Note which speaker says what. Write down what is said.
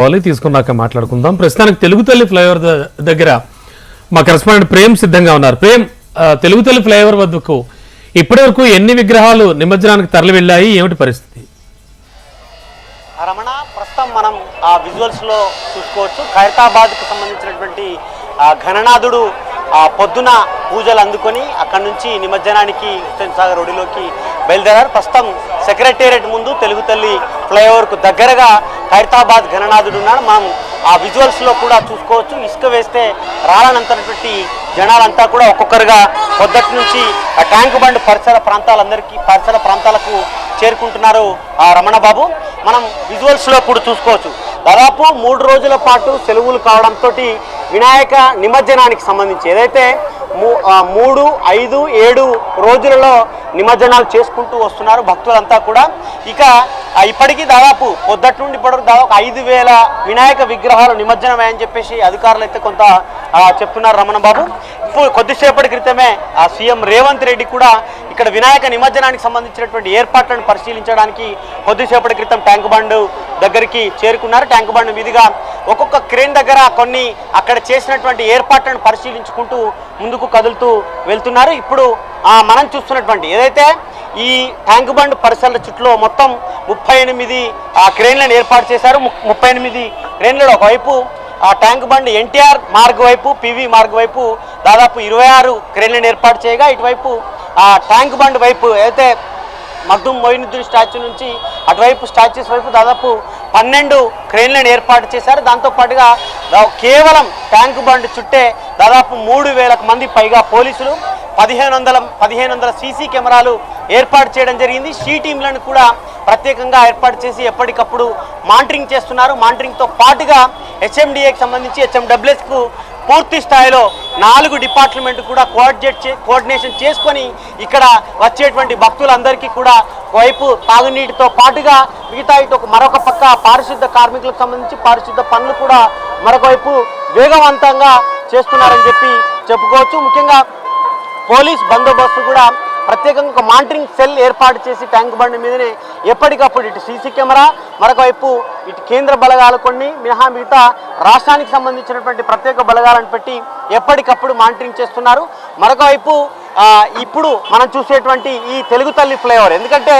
Speaker 1: కావాలి తీసుకున్నాక మాట్లాడుకుందాం. ప్రస్తుతానికి తెలుగు తల్లి ఫ్లైఓవర్ దగ్గర మా కరెస్పాండెంట్ ప్రేమ్ సిద్ధంగా ఉన్నారు. ప్రేమ్ తెలుగు తల్లి ఫ్లైఓవర్ వద్దకు ఇప్పటివరకు ఎన్ని విగ్రహాలు నిమజ్జనానికి తరలి వెళ్ళాయి ఏమిటి పరిస్థితి?
Speaker 2: రమణ ప్రస్తుతం మనం ఆ విజువల్స్లో చూసుకోవచ్చు. ఖైరతాబాద్కు సంబంధించినటువంటి ఆ ఘననాథుడు ఆ పొద్దున పూజలు అందుకొని అక్కడి నుంచి నిమజ్జనానికి హుస్సేన్ సాగర్ ఒడిలోకి బయలుదేరారు. ప్రస్తుతం సెక్రటేరియట్ ముందు తెలుగు తల్లి ఫ్లైఓవర్కు దగ్గరగా ఖైరతాబాద్ ఘననాథుడు ఉన్నాడు. మనం ఆ విజువల్స్లో కూడా చూసుకోవచ్చు. ఇసుక వేస్తే రాలనంతటువంటి జనాలంతా కూడా ఒక్కొక్కరుగా పొద్దటి నుంచి ఆ ట్యాంక్ బండ్ పరిసర ప్రాంతాలందరికీ పరిసర ప్రాంతాలకు చేరుకుంటున్నారు ఆ రమణ బాబు మనం విజువల్స్లో కూడా చూసుకోవచ్చు. దాదాపు మూడు రోజుల పాటు సెలవులు కావడంతో వినాయక నిమజ్జనానికి సంబంధించి ఏదైతే మూ- మూడు ఐదు ఏడు రోజులలో నిమజ్జనాలు చేసుకుంటూ వస్తున్నారు భక్తులంతా కూడా. ఇక ఇప్పటికీ దాదాపు పొద్దటి నుండి ఇప్పటివరకు దాదాపు ఐదు వేల వినాయక విగ్రహాలు నిమజ్జనమని చెప్పేసి అధికారులు అయితే కొంత చెప్తున్నారు రమణ బాబు ఇప్పుడు కొద్దిసేపటి క్రితమే ఆ సీఎం రేవంత్ రెడ్డి కూడా ఇక్కడ వినాయక నిమజ్జనానికి సంబంధించినటువంటి ఏర్పాట్లను పరిశీలించడానికి కొద్దిసేపటి క్రితం ట్యాంక్ బండ్ దగ్గరికి చేరుకున్నారు. ట్యాంక్ బండ్ మీదుగా ఒక్కొక్క క్రేన్ దగ్గర కొన్ని అక్కడ చేసినటువంటి ఏర్పాట్లను పరిశీలించుకుంటూ ముందుకు కదులుతూ వెళ్తున్నారు. ఇప్పుడు మనం చూస్తున్నటువంటి ఏదైతే ఈ ట్యాంక్ బండ్ పరిసరాల చుట్టూ మొత్తం ముప్పై ఎనిమిది ఆ, క్రేన్లను ఏర్పాటు చేశారు. ము- ముప్పై ఎనిమిది క్రేన్లలో ఒకవైపు ఆ ట్యాంక్ బండ్ ఎన్టీఆర్ మార్గ్ వైపు పివి మార్గ్ వైపు దాదాపు ఇరవై ఆరు క్రేన్లను ఏర్పాటు చేయగా ఇటువైపు ఆ ట్యాంక్ బండ్ వైపు అయితే మగ్దుం మొయినుద్దీన్ స్టాచ్యూ నుంచి అటువైపు స్టాచ్యూస్ వైపు దాదాపు పన్నెండు క్రేన్లను ఏర్పాటు చేశారు. దాంతో పాటుగా కేవలం ట్యాంక్ బండ్ చుట్టే దాదాపు మూడు వేలకు మంది పైగా పోలీసులు పదిహేను వందల పదిహేను వందల సీసీ కెమెరాలు ఏర్పాటు చేయడం జరిగింది. షీ టీంలను కూడా ప్రత్యేకంగా ఏర్పాటు చేసి ఎప్పటికప్పుడు మానిటరింగ్ చేస్తున్నారు. మానిటరింగ్తో పాటుగా హెచ్ఎండిఏకి సంబంధించి హెచ్ఎండబ్ల్యూఎస్కు పూర్తి స్థాయిలో నాలుగు డిపార్ట్మెంట్ కూడా కోఆర్డినేట్ చే కోఆర్డినేషన్ చేసుకొని ఇక్కడ వచ్చేటువంటి భక్తులందరికీ కూడా వైపు తాగునీటితో పాటుగా మిగతా ఇటు మరొక పక్క పారిశుద్ధ కార్మికులకు సంబంధించి పారిశుద్ధ పనులు కూడా మరొకవైపు వేగవంతంగా చేస్తున్నారని చెప్పి చెప్పుకోవచ్చు. ముఖ్యంగా పోలీస్ బందోబస్తు కూడా ప్రత్యేకంగా ఒక మానిటరింగ్ సెల్ ఏర్పాటు చేసి ట్యాంక్ బండి మీదనే ఎప్పటికప్పుడు ఇటు సీసీ కెమెరా మరొకవైపు ఇటు కేంద్ర బలగాలు కొన్ని మినహా మిగతా రాష్ట్రానికి సంబంధించినటువంటి ప్రత్యేక బలగాలను పెట్టి ఎప్పటికప్పుడు మానిటరింగ్ చేస్తున్నారు. మరొకవైపు ఇప్పుడు మనం చూసేటువంటి ఈ తెలుగు తల్లి ఫ్లైఓవర్. ఎందుకంటే